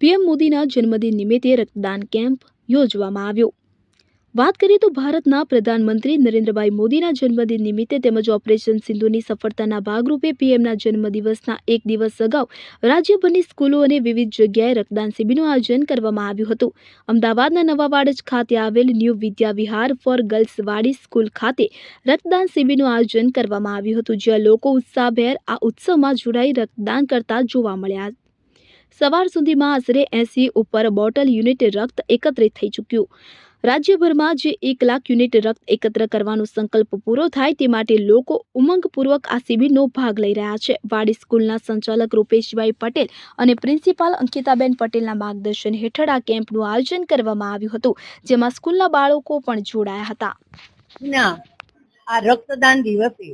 PM મોદીના જન્મદિન નિમિત્તે રક્તદાન કેમ્પ યોજવામાં આવ્યો. વાત કરીએ તો ભારતના પ્રધાનમંત્રી નરેન્દ્રભાઈ મોદીના જન્મદિન નિમિત્તે તેમજ ઓપરેશન સિંધુની સફળતાના ભાગરૂપે પીએમના જન્મદિવસના એક દિવસ અગાઉ રાજ્યભરની સ્કૂલો અને વિવિધ જગ્યાએ રક્તદાન શિબિરનું આયોજન કરવામાં આવ્યું હતું. અમદાવાદના નવા વાડજ ખાતે આવેલ new Vidya Vihar for girls Vadi school ખાતે રક્તદાન શિબિરનું આયોજન કરવામાં આવ્યું હતું, જ્યાં લોકો ઉત્સાહભેર આ ઉત્સવમાં જોડાઈ રક્તદાન કરતા જોવા મળ્યા સવાર સુધીમાં આશરે એસી ઉપર બોટલ યુનિટ રક્ત એકત્રિત થઈ ચૂક્યું. રાજ્યભરમાં જે એક લાખ યુનિટ રક્ત એકત્ર કરવાનો સંકલ્પ પૂરો થાય તે માટે લોકો ઉમંગપૂર્વક આ શિબિરનો ભાગ લઈ રહ્યા છે. વાડી સ્કૂલના સંચાલક રૂપેશભાઈ પટેલ અને પ્રિન્સિપાલ અંકિતાબેન પટેલના માર્ગદર્શન હેઠળ આ કેમ્પનું આયોજન કરવામાં આવ્યું હતું, જેમાં સ્કૂલના બાળકો પણ જોડાયા હતા. આ રક્તદાન દિવસે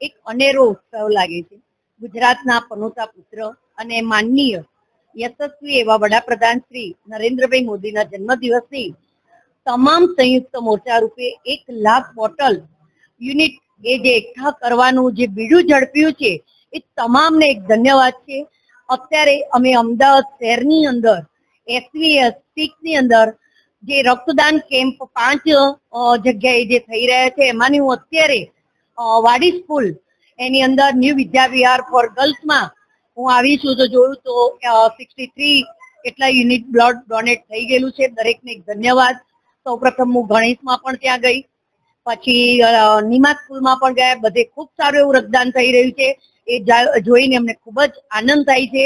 એક અનેરો ઉત્સવ લાગે છે. ગુજરાતના પનોતા પુત્ર અને માનનીય યશસ્વી એવા વડાપ્રધાન શ્રી નરેન્દ્રભાઈ મોદીના જન્મદિવસની તમામ સંયુક્ત મોરચા રૂપે એક લાખ બોટલ યુનિટ એ જે એકઠા કરવાનું જે બીડું ઝડપ્યું છે, એ તમામને એક ધન્યવાદ છે. અત્યારે અમે અમદાવાદ શહેરની અંદર એસવીએસ સિક્સની અંદર જે રક્તદાન કેમ્પ પાંચ જગ્યાએ જે થઈ રહ્યા છે, એમાંની હું અત્યારે વાડી સ્કૂલ એની અંદર ન્યૂ વિદ્યા વિહાર ફોર ગર્લ્સમાં હું આવી છું તો જોયું તો સિક્સટી થ્રી એટલા યુનિટ બ્લડ ડોનેટ થઈ ગયેલું છે. દરેકને ધન્યવાદ. સૌપ્રથમ હું ગણેશમાં પણ ત્યાં ગઈ. પછી નિમાત સ્કૂલમાં પણ ગયા. બધે ખૂબ સારું એવું રક્તદાન થઈ રહ્યું છે. એ જોઈને અમને ખૂબ જ આનંદ થાય છે.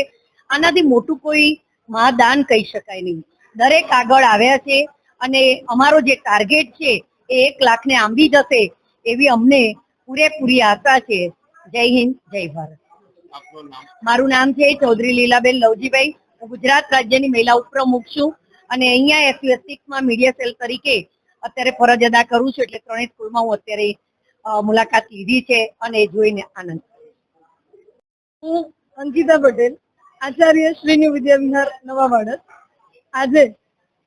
આનાથી મોટું કોઈ મહાદાન કહી શકાય નહીં. દરેક આગળ આવ્યા છે અને અમારો જે ટાર્ગેટ છે એ એક લાખને આંબી જશે એવી અમને પૂરેપૂરી આશા છે. જય હિન્દ, જય ભારત. મારું નામ છે ચૌધરી લીલાબેન લવજીભાઈ. હું ગુજરાત રાજ્યની મહિલા ઉપપ્રમુખ છું અને અહીંયા એસયુએસ મીડિયા સેલ તરીકે અત્યારે ફરજ અદા કરું છું એટલે ત્રણેય સ્કૂલમાં હું અત્યારે મુલાકાત લીધી છે અને જોઈને આનંદ હું અંકિતા પટેલ, આચાર્ય શ્રીની વિદ્યા વિહાર નવા વાડજ આજે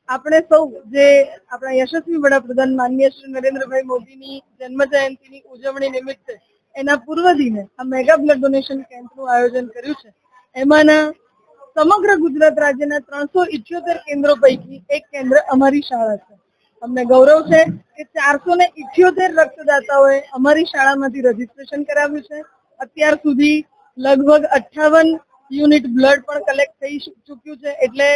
આપણે સૌ જે આપણા યશસ્વી વડાપ્રધાન માનનીય શ્રી નરેન્દ્રભાઈ મોદીની જન્મ જયંતિની ઉજવણી નિમિત્તે એના પૂર્વ દિને આ મેગા બ્લડ ડોનેશન કેમ્પનું આયોજન કર્યું છે. એમાંના સમગ્ર ગુજરાત રાજ્યના ત્રણસો ઇઠ્યોતેર કેન્દ્રો પૈકી એક કેન્દ્ર અમારી શાળા છે. અમને ગૌરવ છે કે ચારસો ને ઇઠ્યોતેર રક્તદાતાઓએ અમારી શાળામાંથી રજીસ્ટ્રેશન કરાવ્યું છે. અત્યાર સુધી લગભગ અઠ્ઠાવન યુનિટ બ્લડ પણ કલેક્ટ થઈ ચૂક્યું છે. એટલે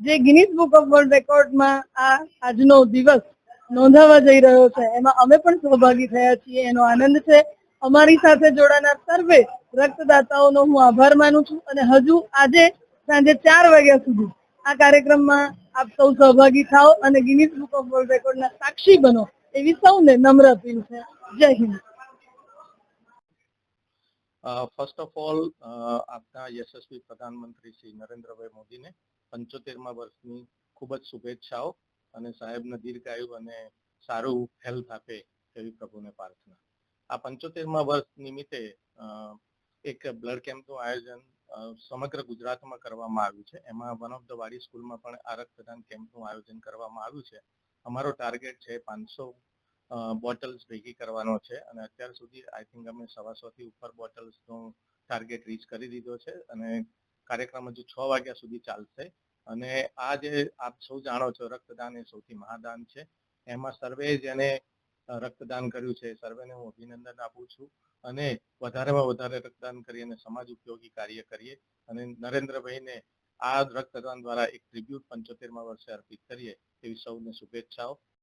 જે ગિનિસ બુક ઓફ વર્લ્ડ રેકોર્ડમાં આ આજનો દિવસ નોંધાવા જઈ રહ્યો છે, એમાં અમે પણ સહભાગી થયા છીએ. એનો આનંદ છે અમારી સાથે જોડાનાર સર્વે રક્તદાતાઓનો હું આભાર માનું છું અને હજુ આજે સાંજે ચાર વાગ્યા સુધી આ કાર્યક્રમમાં આપ સૌ સહભાગી થાઓ અને ગિનિસ બુક ઓફ વર્લ્ડ રેકોર્ડના સાક્ષી બનો એવી સૌને નમ્ર અપીલ છે. જય હિન્દ. ફર્સ્ટ ઓફ ઓલ આપના યશસ્વી પ્રધાનમંત્રી શ્રી નરેન્દ્રભાઈ મોદીને પંચોતેરમા વર્ષની ખૂબ જ શુભેચ્છાઓ અને સાહેબને દીર્ઘાયુ અને સારું હેલ્થ આપે એવી પ્રભુને પ્રાર્થના. આ પંચોતેરમાં વર્ષ નિમિત્તે એક બ્લડ કેમ્પનું આયોજન સમગ્ર ગુજરાતમાં કરવામાં આવ્યું છે. એમાં વન ઓફ ધ વાડી સ્કૂલમાં પણ આ રક્તદાન કેમ્પનું આયોજન કરવામાં આવ્યું છે. અમારો ટાર્ગેટ છે પાંચસો બોટલ્સ ભેગી કરવાનો છે અને અત્યાર સુધી આઈ થિંક અમે સવાસોથી ઉપર બોટલ્સનો ટાર્ગેટ રીચ કરી દીધો છે અને કાર્યક્રમ હજુ છ વાગ્યા સુધી ચાલશે. અને આ જે આપ સૌ જાણો છો, રક્તદાન એ સૌથી મહાદાન છે. એમાં સર્વે જેને રક્તદાન કર્યું છે. સર્વેને હું અભિનંદન આપું છું અને વધારેમાં વધારે રક્તદાન કરી અને સમાજ ઉપયોગી કાર્ય કરીએ અને નરેન્દ્રભાઈને આ રક્તદાન દ્વારા એક ટ્રીબ્યુટ પંચોતેરમા વર્ષે અર્પિત કરીએ એવી સૌને શુભેચ્છાઓ.